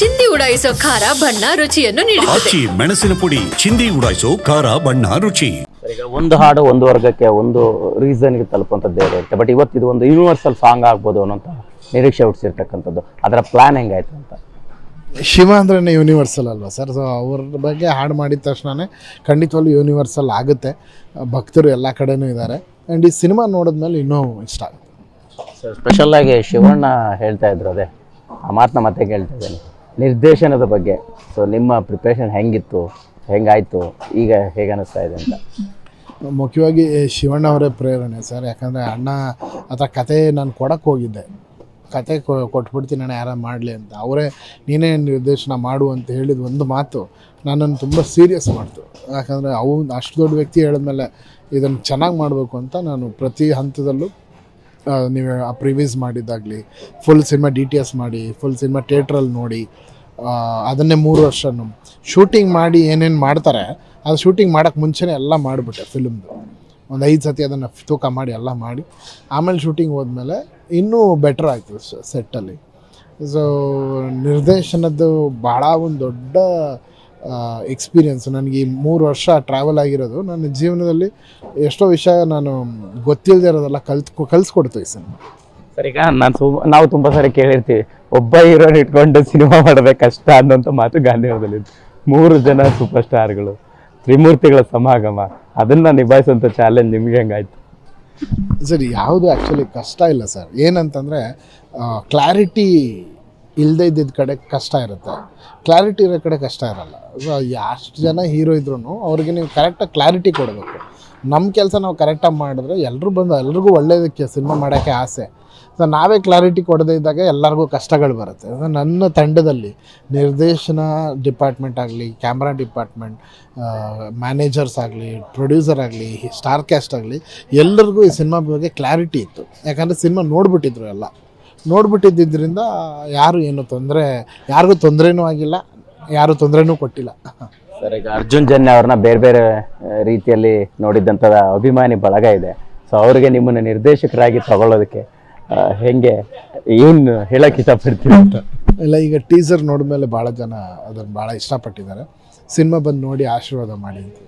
ಚಿಂದಿ ಉಡಾಯಿಸೋ ಖಾರ ಬಣ್ಣ ರುಚಿಯನ್ನು ನೀಡುತ್ತದೆ. ಆಚಿ ಮೆಣಸಿನ ಪುಡಿ ಚಿಂದಿ ಉಡಾಯಿಸೋ ಖಾರ ಬಣ್ಣ ರುಚಿ. ಈಗ ಒಂದು ಹಾಡು ಒಂದು ವರ್ಗಕ್ಕೆ ಒಂದು ರೀಸನ್ಗೆ ಬೇರೆ ಇರುತ್ತೆ ಬಟ್ ಇವತ್ತು ಇದು ಒಂದು ಯೂನಿವರ್ಸಲ್ ಸಾಂಗ್ ಆಗ್ಬೋದು ಅನ್ನೋಂಥ ನಿರೀಕ್ಷೆ ಹುಟ್ಟಿಸಿರ್ತಕ್ಕಂಥದ್ದು. ಅದರ ಪ್ಲಾನ್ ಹೆಂಗಾಯ್ತು ಅಂತ? ಶಿವ ಅಂದ್ರೆ ಯೂನಿವರ್ಸಲ್ ಅಲ್ವಾ ಸರ್ ಸೊ ಅವ್ರ ಬಗ್ಗೆ ಹಾಡು ಮಾಡಿದ ತಕ್ಷಣವೇ ಖಂಡಿತವಾಗ್ಲೂ ಯೂನಿವರ್ಸಲ್ ಆಗುತ್ತೆ. ಭಕ್ತರು ಎಲ್ಲ ಕಡೆನೂ ಇದ್ದಾರೆ. ಅಂಡ್ ಈ ಸಿನಿಮಾ ನೋಡಿದ್ಮೇಲೆ ಇನ್ನೂ ಇಷ್ಟ ಆಗುತ್ತೆ. ಸ್ಪೆಷಲ್ ಆಗಿ ಶಿವಣ್ಣ ಹೇಳ್ತಾ ಇದ್ರು ಅದೇ. ಆ ಮಾತನ್ನ ಮತ್ತೆ ಕೇಳ್ತಾ ಇದ್ದೇನೆ. ನಿರ್ದೇಶನದ ಬಗ್ಗೆ. ಸೊ ನಿಮ್ಮ ಪ್ರಿಪ್ರೇಷನ್ ಹೆಂಗಿತ್ತು? ಹೆಂಗಾಯ್ತು? ಈಗ ಹೇಗೆ ಅನಿಸ್ತಾ ಇದೆ ಅಂತ. ಮುಖ್ಯವಾಗಿ ಶಿವಣ್ಣ ಅವರೇ ಪ್ರೇರಣೆ ಸರ್. ಯಾಕಂದರೆ ಅಣ್ಣ ಅಥವಾ ಕತೆ ನಾನು ಕೊಡಕ್ಕೆ ಹೋಗಿದ್ದೆ. ಕತೆ ಕೊಟ್ಬಿಡ್ತೀನಿ ನಾನು ಯಾರು ಮಾಡಲಿ ಅಂತ. ಅವರೇ, ನೀನೇ ನಿರ್ದೇಶನ ಮಾಡು ಅಂತ ಹೇಳಿದ ಒಂದು ಮಾತು ನನ್ನನ್ನು ತುಂಬ ಸೀರಿಯಸ್ ಮಾಡ್ತು. ಯಾಕಂದರೆ ಅವು ಅಷ್ಟು ದೊಡ್ಡ ವ್ಯಕ್ತಿ ಹೇಳಿದ್ಮೇಲೆ ಇದನ್ನು ಚೆನ್ನಾಗಿ ಮಾಡಬೇಕು ಅಂತ ನಾನು ಪ್ರತಿ ಹಂತದಲ್ಲೂ ನೀವು ಆ previews ಮಾಡಿದ್ದಾಗಲಿ full cinema D T S ಮಾಡಿ ಫುಲ್ ಸಿನಿಮಾ ಥಿಯೇಟ್ರಲ್ಲಿ ನೋಡಿ ಅದನ್ನೇ ಮೂರು ವರ್ಷನು. ಶೂಟಿಂಗ್ ಮಾಡಿ ಏನೇನು ಮಾಡ್ತಾರೆ, ಅದು ಶೂಟಿಂಗ್ ಮಾಡೋಕ್ಕೆ ಮುಂಚೆನೇ ಎಲ್ಲ ಮಾಡಿಬಿಟ್ಟೆ ಫಿಲಮ್ದು ಒಂದು ಐದು ಸತಿ ಅದನ್ನು ತೂಕ ಮಾಡಿ ಎಲ್ಲ ಮಾಡಿ. ಆಮೇಲೆ ಶೂಟಿಂಗ್ ಹೋದ್ಮೇಲೆ ಇನ್ನೂ ಬೆಟ್ರ್ ಆಯಿತು ಸೆಟ್ಟಲ್ಲಿ ಸೊ ನಿರ್ದೇಶನದ್ದು ಭಾಳ ಒಂದು ದೊಡ್ಡ ಎಕ್ಸ್ಪೀರಿಯನ್ಸ್ ನನಗೆ ಈ ಮೂರು ವರ್ಷ ಟ್ರಾವೆಲ್ ಆಗಿರೋದು. ನನ್ನ ಜೀವನದಲ್ಲಿ ಎಷ್ಟೋ ವಿಷಯ ನಾನು ಗೊತ್ತಿಲ್ಲದೆ ಇರೋದೆಲ್ಲ ಕಲ್ತು ಕಲಿಸ್ಕೊಡ್ತು ಈ ಸಿನಿಮಾ. ಸರ್ ಈಗ ನಾನು ತುಂಬ ನಾವು ತುಂಬ ಸಾರಿ ಕೇಳಿರ್ತೀವಿ. ಒಬ್ಬ ಹೀರೋನ್ ಇಟ್ಕೊಂಡು ಸಿನಿಮಾ ಮಾಡೋದೇ ಕಷ್ಟ ಅನ್ನೋಂಥ ಮಾತು ಗಾಂಧಿನಗರದಲ್ಲಿ ಮೂರು ಜನ ಸೂಪರ್ ಸ್ಟಾರ್ಗಳು ತ್ರಿಮೂರ್ತಿಗಳ ಸಮಾಗಮ. ಅದನ್ನ ನಿಭಾಯಿಸುವಂಥ ಚಾಲೆಂಜ್ ನಿಮ್ಗೆ ಹೆಂಗಾಯ್ತು? ಸರ್ ಯಾವುದು ಆ್ಯಕ್ಚುಲಿ ಕಷ್ಟ ಇಲ್ಲ ಸರ್. ಏನಂತಂದರೆ ಕ್ಲಾರಿಟಿ ಇಲ್ಲದೆ ಇದ್ದಿದ್ದ ಕಡೆ ಕಷ್ಟ ಇರುತ್ತೆ. ಕ್ಲಾರಿಟಿ ಇರೋ ಕಡೆ ಕಷ್ಟ ಇರಲ್ಲ. ಸೊ ಎಷ್ಟು ಜನ ಹೀರೋ ಇದ್ರೂ ಅವ್ರಿಗೆ ನೀವು ಕರೆಕ್ಟಾಗಿ ಕ್ಲಾರಿಟಿ ಕೊಡಬೇಕು. ನಮ್ಮ ಕೆಲಸ ನಾವು ಕರೆಕ್ಟಾಗಿ ಮಾಡಿದ್ರೆ ಎಲ್ಲರೂ ಬಂದು, ಎಲ್ರಿಗೂ ಒಳ್ಳೆಯದಕ್ಕೆ ಸಿನಿಮಾ ಮಾಡೋಕ್ಕೆ ಆಸೆ. ಸೊ ನಾವೇ ಕ್ಲಾರಿಟಿ ಕೊಡದೇ ಇದ್ದಾಗ ಎಲ್ಲರಿಗೂ ಕಷ್ಟಗಳು ಬರುತ್ತೆ. ನನ್ನ ತಂಡದಲ್ಲಿ ನಿರ್ದೇಶನ ಡಿಪಾರ್ಟ್ಮೆಂಟ್ ಆಗಲಿ ಕ್ಯಾಮ್ರಾ ಡಿಪಾರ್ಟ್ಮೆಂಟ್ ಮ್ಯಾನೇಜರ್ಸ್ ಆಗಲಿ ಪ್ರೊಡ್ಯೂಸರ್ ಆಗಲಿ ಸ್ಟಾರ್ ಕ್ಯಾಸ್ಟ್ ಆಗಲಿ ಎಲ್ಲರಿಗೂ ಈ ಸಿನಿಮಾ ಬಗ್ಗೆ ಕ್ಲಾರಿಟಿ ಇತ್ತು. ಯಾಕಂದರೆ ಸಿನಿಮಾ ನೋಡಿಬಿಟ್ಟಿದ್ರು ಎಲ್ಲ. ನೋಡ್ಬಿಟ್ಟಿದ್ದರಿಂದ ಯಾರು ಏನು ತೊಂದರೆ ಯಾರಿಗೂ ತೊಂದರೆನೂ ಆಗಿಲ್ಲ ಯಾರು ತೊಂದರೆನೂ ಕೊಟ್ಟಿಲ್ಲ. ಸರ್ ಈಗ ಅರ್ಜುನ್ ಜನ್ಯ ಅವ್ರನ್ನ ಬೇರೆ ಬೇರೆ ರೀತಿಯಲ್ಲಿ ನೋಡಿದ್ದಂಥ ಅಭಿಮಾನಿ ಬಳಗ ಇದೆ. ಸೊ ಅವರಿಗೆ ನಿಮ್ಮನ್ನು ನಿರ್ದೇಶಕರಾಗಿ ತಗೊಳ್ಳೋದಕ್ಕೆ ಹೆಂಗೆ ಏನು ಹೇಳಕ್ ಇಷ್ಟಪಡ್ತೀನಿ ಅಂತ ಇಲ್ಲ ಈಗ ಟೀಸರ್ ನೋಡಿದ್ಮೇಲೆ ಭಾಳ ಜನ ಅದನ್ನು ಭಾಳ ಇಷ್ಟಪಟ್ಟಿದ್ದಾರೆ. ಸಿನಿಮಾ ಬಂದು ನೋಡಿ ಆಶೀರ್ವಾದ ಮಾಡಿ ಅಂತ.